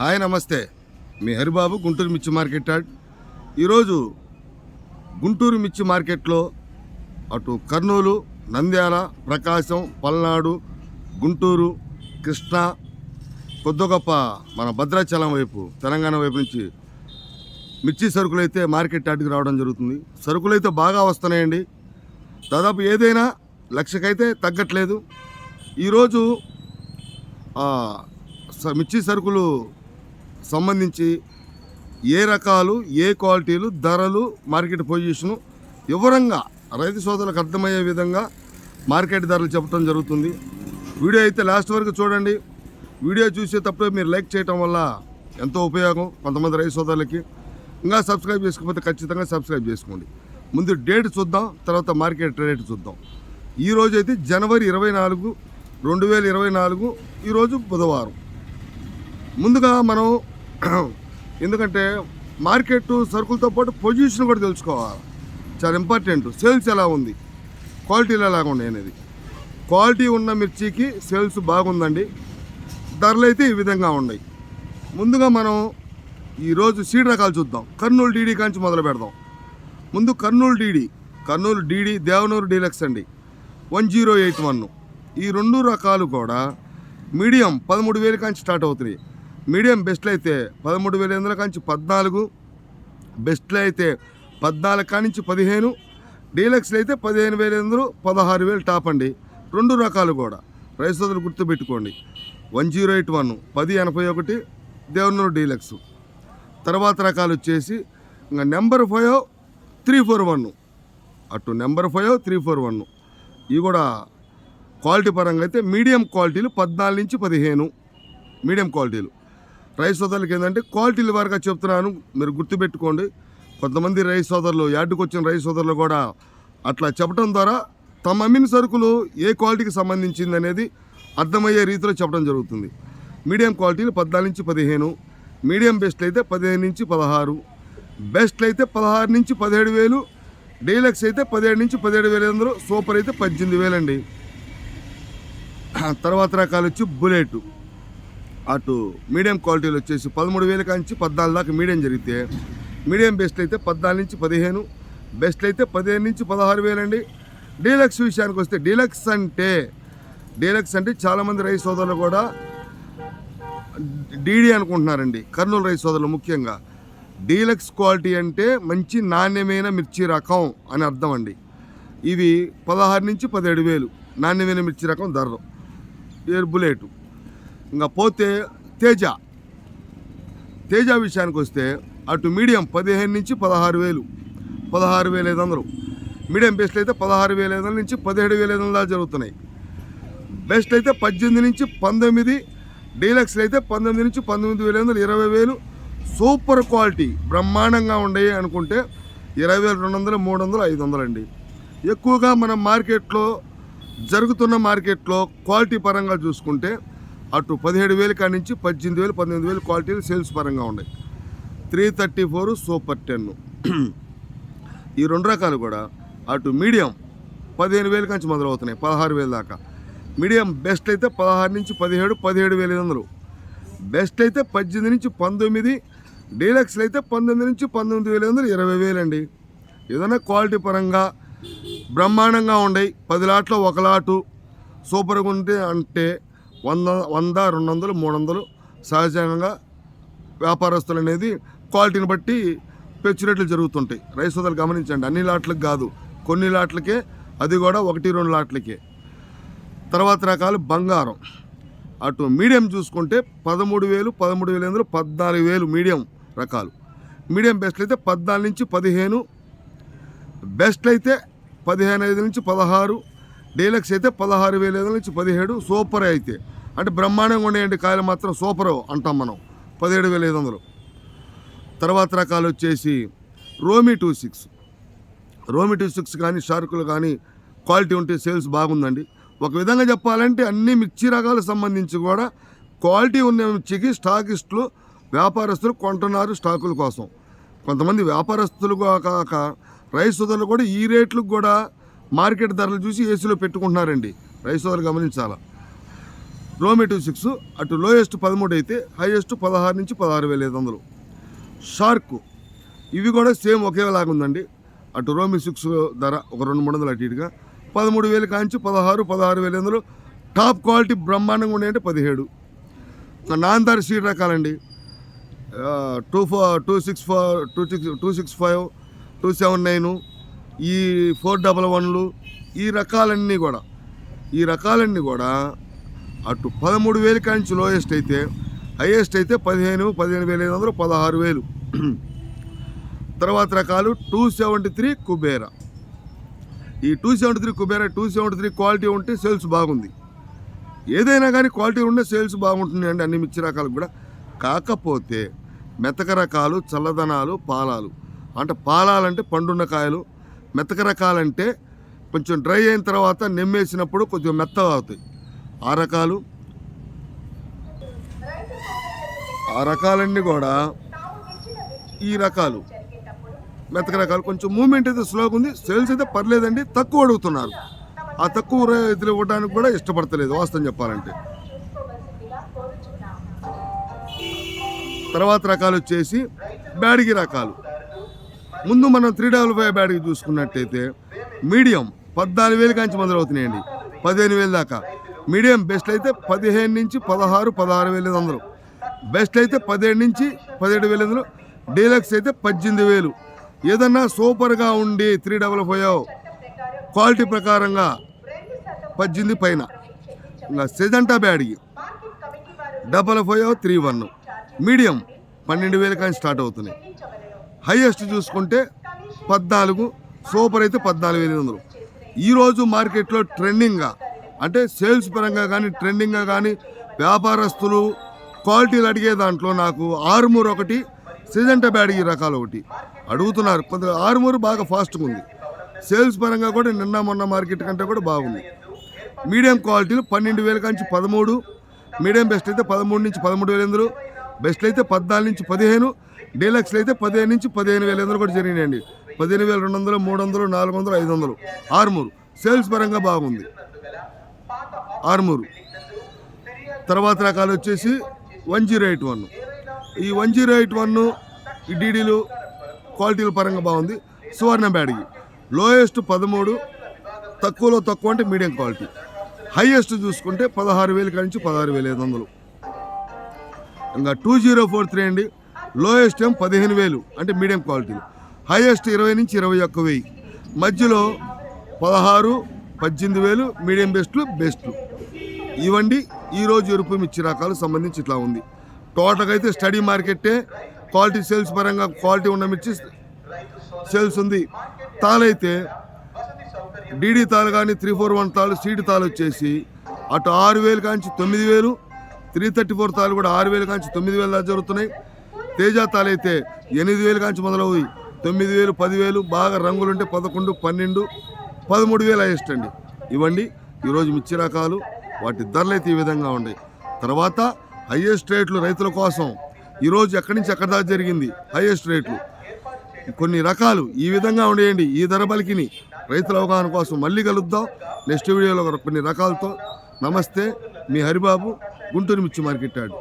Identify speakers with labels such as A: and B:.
A: Hi నమస్తే. మీ హరిబాబు గుంటూరు మిర్చి market yard. ఈరోజు గుంటూరు మిర్చి మార్కెట్లో అటు కర్నూలు నంద్యాల ప్రకాశం పల్నాడు గుంటూరు కృష్ణా కొద్ది గొప్ప మన భద్రాచలం వైపు తెలంగాణ వైపు నుంచి మిర్చి సరుకులు అయితే మార్కెట్ యార్డ్కి రావడం జరుగుతుంది. సరుకులు అయితే బాగా వస్తున్నాయండి. దాదాపు ఏదైనా లక్షకైతే తగ్గట్లేదు. ఈరోజు స- మిర్చి సరుకులు సంబంధించి ఏ రకాలు ఏ క్వాలిటీలు ధరలు మార్కెట్ పొజిషను వివరంగా రైతు సోదరులకు అర్థమయ్యే విధంగా మార్కెట్ ధరలు చెప్పడం జరుగుతుంది. వీడియో అయితే లాస్ట్ వరకు చూడండి. వీడియో చూసేటప్పుడు మీరు లైక్ చేయటం వల్ల ఎంతో ఉపయోగం కొంతమంది రైతు సోదరులకి. ఇంకా సబ్స్క్రైబ్ చేసుకోకపోతే ఖచ్చితంగా సబ్స్క్రైబ్ చేసుకోండి. ముందు డేట్ చూద్దాం తర్వాత మార్కెట్ రేట్ చూద్దాం. ఈరోజు అయితే జనవరి ఇరవై నాలుగు రెండు వేల ఇరవై నాలుగు ఈరోజు బుధవారం. ముందుగా మనం ఎందుకంటే మార్కెట్ సరుకులతో పాటు పొజిషన్ కూడా తెలుసుకోవాలి. చాలా ఇంపార్టెంట్. సేల్స్ ఎలా ఉంది? క్వాలిటీలు ఎలా ఉన్నాయి అనేది. క్వాలిటీ ఉన్న మిర్చికి సేల్స్ బాగుందండి. ధరలు అయితే ఈ విధంగా ఉన్నాయి. ముందుగా మనం ఈరోజు సీడ్ రకాలు చూద్దాం. కర్నూలు డీడీ కాంచి మొదలు పెడదాం. ముందు Kurnool DD. Kurnool DD Devanur deluxe అండి. One zero eight one. ఈ రెండు రకాలు కూడా మీడియం పదమూడు వేల కాంచి స్టార్ట్ అవుతున్నాయి. మీడియం బెస్ట్లు అయితే పదమూడు వేల ఎనిమిది కాంచి పద్నాలుగు బెస్ట్లు అయితే పద్నాలుగు కానించి పదిహేను డీలక్స్లు అయితే పదిహేను వేల ఎనిమిది పదహారు వేలు టాప్ అండి. రెండు రకాలు కూడా. రైస్ గుర్తుపెట్టుకోండి. వన్ జీరో ఎయిట్ వన్ పది ఎనభై ఒకటి దేవనూరు డీలక్స్. తర్వాత రకాలు వచ్చేసి ఇంకా number five three four one. అటు number five three four one. ఇవి కూడా క్వాలిటీ పరంగా అయితే మీడియం క్వాలిటీలు పద్నాలుగు నుంచి పదిహేను. మీడియం క్వాలిటీలు. రైస్ సోదరులకి ఏంటంటే క్వాలిటీల వారుగా చెప్తున్నాను మీరు గుర్తుపెట్టుకోండి. కొంతమంది రైస్ సోదరులు యార్డుకు వచ్చిన రైస్ సోదరులు కూడా అట్లా చెప్పడం ద్వారా తమ అమ్మిన సరుకులు ఏ క్వాలిటీకి సంబంధించింది అనేది అర్థమయ్యే రీతిలో చెప్పడం జరుగుతుంది. మీడియం క్వాలిటీలు పద్నాలుగు నుంచి పదిహేను మీడియం బెస్ట్ అయితే పదిహేను నుంచి పదహారు బెస్ట్ అయితే పదహారు నుంచి పదిహేడు వేలు డీలక్స్ అయితే పదిహేడు నుంచి పదిహేడు వేలు అందరూ సూపర్ అయితే పద్దెనిమిది వేలండి. తర్వాత రకాలు వచ్చి బుల్లెట్. అటు మీడియం క్వాలిటీలు వచ్చేసి పదమూడు వేల కాంచి పద్నాలుగు దాకా మీడియం జరిగితే మీడియం బెస్ట్ అయితే పద్నాలుగు నుంచి పదిహేను బెస్ట్ అయితే పదిహేను నుంచి పదహారు వేలండి డీలక్స్ విషయానికి వస్తే డీలక్స్ అంటే డీలక్స్ అంటే చాలామంది రైతు సోదరులు కూడా డీడీ అనుకుంటున్నారండి కర్నూలు రైతు సోదరులు ముఖ్యంగా. డీలక్స్ క్వాలిటీ అంటే మంచి నాణ్యమైన మిర్చి రకం అని అర్థం అండి. ఇవి పదహారు నుంచి పదిహేడు వేలు నాణ్యమైన మిర్చి రకం ధరలు. ఏర్ బుల్లెట్. ఇంకా పోతే తేజ. తేజ విషయానికి వస్తే అటు మీడియం పదిహేను నుంచి పదహారు వేలు. పదహారు వేల ఐదు వందలు. మీడియం బెస్ట్ అయితే పదహారు వేల ఐదు వందల నుంచి పదిహేడు వేల ఐదు వందల జరుగుతున్నాయి. బెస్ట్ అయితే పద్దెనిమిది నుంచి పంతొమ్మిది. డీలక్స్లు అయితే పంతొమ్మిది నుంచి పంతొమ్మిది వేల ఐదు వందలు ఇరవై వేలు. సూపర్ క్వాలిటీ బ్రహ్మాండంగా ఉండయి అనుకుంటే ఇరవై వేల రెండు వందలు మూడు వందలు ఐదు వందలు అండి. ఎక్కువగా మనం మార్కెట్లో జరుగుతున్న మార్కెట్లో క్వాలిటీ పరంగా చూసుకుంటే అటు పదిహేడు వేలు కాడి నుంచి పద్దెనిమిది వేలు పంతొమ్మిది వేలు క్వాలిటీలు సేల్స్ పరంగా ఉన్నాయి. Three thirty four super ten. ఈ రెండు రకాలు కూడా అటు మీడియం పదిహేను వేల నుంచి మొదలవుతున్నాయి పదహారు వేల దాకా. మీడియం బెస్ట్ అయితే పదహారు నుంచి పదిహేడు పదిహేడు వేల ఐదు వందలు. బెస్ట్ అయితే పద్దెనిమిది నుంచి పంతొమ్మిది డీలక్స్లు అయితే పంతొమ్మిది నుంచి పంతొమ్మిది వేల వందలు ఇరవై వేలండి. ఏదైనా క్వాలిటీ పరంగా బ్రహ్మాండంగా ఉండయి పది లాట్లో ఒక లాటు సూపర్గా ఉంటే అంటే వంద వంద రెండు వందలు మూడు వందలు సహజంగా వ్యాపారస్తులు అనేది క్వాలిటీని బట్టి పెచ్చు రేట్లు జరుగుతుంటాయి. రైస్ సోదరులు గమనించండి అన్ని లాట్లకు కాదు. కొన్ని లాట్లకే అది కూడా ఒకటి రెండు లాట్లకే. తర్వాత రకాలు బంగారం. అటు మీడియం చూసుకుంటే పదమూడు వేలు పదమూడు వేలు ఎందులో పద్నాలుగు వేలు మీడియం రకాలు. మీడియం బెస్ట్లు అయితే పద్నాలుగు నుంచి పదిహేను బెస్ట్ అయితే పదిహేను ఐదు నుంచి పదహారు డీలక్స్ అయితే పదహారు వేల ఐదు నుంచి పదిహేడు సూపర్ అయితే. అంటే బ్రహ్మాండంగా ఉండేయండి కాయలు మాత్రం సూపర్ అంటాం మనం. పదిహేడు వేల ఐదు వందలు. తర్వాత రకాలు వచ్చేసి రోమి టూ సిక్స్. రోమి టూ సిక్స్ కానీ షార్కులు కానీ క్వాలిటీ ఉంటే సేల్స్ బాగుందండి. ఒక విధంగా చెప్పాలంటే అన్ని మిర్చి రకాలకు సంబంధించి కూడా క్వాలిటీ ఉన్న మిర్చికి స్టాకిస్టులు వ్యాపారస్తులు కొంటున్నారు స్టాకుల కోసం. కొంతమంది వ్యాపారస్తులు కాక రైస్ సోదరులు కూడా ఈ రేట్లకు కూడా మార్కెట్ ధరలు చూసి ఏసీలో పెట్టుకుంటున్నారండి. రైస్ సోదరులు గమనించాలా? రోమి టూ సిక్స్ అటు లోయెస్ట్ పదమూడు అయితే హైయెస్ట్ పదహారు నుంచి పదహారు వేల ఐదు వందలు. షార్క్ ఇవి కూడా సేమ్ ఒకేలాగా ఉందండి. అటు రోమి సిక్స్ ధర ఒక రెండు మూడు వందలు అటు ఇటుగా. పదమూడు వేలు కాంచి పదహారు పదహారు వేల వందలు. టాప్ క్వాలిటీ బ్రహ్మాండంగా ఉన్నాయంటే పదిహేడు. నాందార్ seed రకాలండి. Two four two six four two six two six five two seven nine ఈ ఫోర్ డబల్ వన్లు ఈ రకాలన్నీ కూడా. ఈ రకాలన్నీ కూడా అటు పదమూడు వేల కాంచి లోయెస్ట్ అయితే హైయెస్ట్ అయితే పదిహేను పదిహేను వేల ఐదు వందలు పదహారు వేలు. తర్వాత రకాలు టూ సెవెంటీ త్రీ కుబేరా. ఈ two seventy three Kubera two seventy three quality ఉంటే సేల్స్ బాగుంది. ఏదైనా కానీ క్వాలిటీ ఉంటే సేల్స్ బాగుంటుంది అండి అన్ని మిర్చి రకాలు కూడా. కాకపోతే మెతక రకాలు చల్లదనాలు పాలాలు. అంటే పాలాలంటే పండున్న కాయలు మెతక రకాలంటే కొంచెం డ్రై అయిన తర్వాత నెమ్మేసినప్పుడు కొంచెం మెత్తగా అవుతాయి. ఆ రకాలు? ఆ రకాలన్నీ కూడా ఈ రకాలు. మెతక రకాలు. కొంచెం మూమెంట్ అయితే స్లోగా ఉంది. సేల్స్ అయితే పర్లేదండి. తక్కువ అడుగుతున్నారు. ఆ తక్కువ రైతులు ఇవ్వడానికి కూడా ఇష్టపడతలేదు. వాస్తవం చెప్పాలంటే. తర్వాత రకాలు వచ్చేసి బ్యాడిగి రకాలు. ముందు మనం త్రీ డబుల్ ఫైవ్ బ్యాడిగి చూసుకున్నట్టయితే మీడియం పద్నాలుగు వేలు కాంచి మొదలవుతున్నాయండి. పదిహేను వేలు దాకా. మీడియం బెస్ట్ అయితే పదిహేను నుంచి పదహారు పదహారు వేల ఐదు వందలు. బెస్ట్ అయితే పదిహేడు నుంచి పదిహేడు వేల ఐదు వందలు. డీలక్స్ అయితే పద్దెనిమిది వేలు. ఏదన్నా సూపర్గా ఉండి త్రీ డబల్ ఫైవ్ క్వాలిటీ ప్రకారంగా పద్దెనిమిది పైన. ఇంకా సెజంటా బ్యాడ్కి double five three one. Medium పన్నెండు వేలు కానీ స్టార్ట్ అవుతున్నాయి. హైయెస్ట్ చూసుకుంటే పద్నాలుగు సూపర్ అయితే పద్నాలుగు వేల ఐదు వందలు. ఈరోజు మార్కెట్లో ట్రెండింగ్గా అంటే సేల్స్ పరంగా కానీ ట్రెండింగ్గా కానీ వ్యాపారస్తులు క్వాలిటీలు అడిగే దాంట్లో నాకు ఆరుమూరు ఒకటి సిజెంట బ్యాడ్ ఈ రకాలు ఒకటి. అడుగుతున్నారు. కొంత ఆరుమూరు బాగా ఫాస్ట్గా ఉంది. సేల్స్ పరంగా కూడా నిన్న మొన్న మార్కెట్ కంటే కూడా బాగుంది. మీడియం క్వాలిటీలు పన్నెండు వేల కాంచి పదమూడు మీడియం బెస్ట్ అయితే పదమూడు నుంచి పదమూడు వేల ఎనిమిది బెస్ట్లు అయితే పద్నాలుగు నుంచి పదిహేను డీలక్స్లు అయితే పదిహేను నుంచి పదిహేను వేల ఎనిమిది కూడా జరిగినాయండి. పదిహేను వేల రెండు వందలు మూడు వందలు నాలుగు వందలు ఐదు వందలు. ఆరుమూరు. సేల్స్ పరంగా బాగుంది. ఆరుమూరు. తర్వాత రకాలు వచ్చేసి వన్ జీరో ఎయిట్ వన్. ఈ వన్ జీరో ఎయిట్ వన్ ఈ డీడీలు క్వాలిటీల పరంగా బాగుంది. సువర్ణ బ్యాడ్కి. లోయెస్ట్ పదమూడు తక్కువలో తక్కువ అంటే మీడియం క్వాలిటీ. హైయెస్ట్ చూసుకుంటే పదహారు వేల కాడి నుంచి పదహారు వేల ఐదు వందలు. ఇంకా టూ జీరో ఫోర్ త్రీ అండి. లోయెస్ట్ ఏం పదిహేను వేలు అంటే మీడియం క్వాలిటీ హైయెస్ట్ ఇరవై నుంచి ఇరవై ఒక్క వెయ్యి. మధ్యలో పదహారు పద్దెనిమిది వేలు మీడియం బెస్ట్లు బెస్ట్లు. ఇవండి ఈరోజు ఎరుపు మిర్చి రకాలు సంబంధించి ఇట్లా ఉంది. టోటల్గా అయితే స్టడీ మార్కెట్టే. క్వాలిటీ సేల్స్ పరంగా క్వాలిటీ ఉన్న మిర్చి సేల్స్ ఉంది. తాళైతే డీడీ తాలు కానీ త్రీ ఫోర్ వన్ తాలు సీడ్ తాలు వచ్చేసి అటు ఆరు వేలు కాంచి తొమ్మిది వేలు త్రీ థర్టీ ఫోర్ తాలు కూడా ఆరు వేలు కాంచి తొమ్మిది వేలు దాకా జరుగుతున్నాయి. తేజ తాలు అయితే ఎనిమిది వేలు కాంచి మొదలవుతాయి తొమ్మిది వేలు పదివేలు బాగా రంగులుంటే పదకొండు పన్నెండు పదమూడు వేలు హైయెస్ట్ అండి ఇవ్వండి ఈరోజు మిర్చి రకాలు వాటి ధరలు అయితే ఈ విధంగా ఉన్నాయి. తర్వాత హైయెస్ట్ రేట్లు రైతుల కోసం ఈరోజు ఎక్కడి నుంచి ఎక్కడి దాకా జరిగింది? హైయెస్ట్ రేట్లు కొన్ని రకాలు ఈ విధంగా ఉండేయండి. ఈ ధర బలికిని రైతుల అవగాహన కోసం మళ్ళీ కలుద్దాం. నెక్స్ట్ వీడియోలో కొన్ని రకాలతో. నమస్తే మీ హరిబాబు గుంటూరు మిర్చి మార్కెట్ యార్డ్.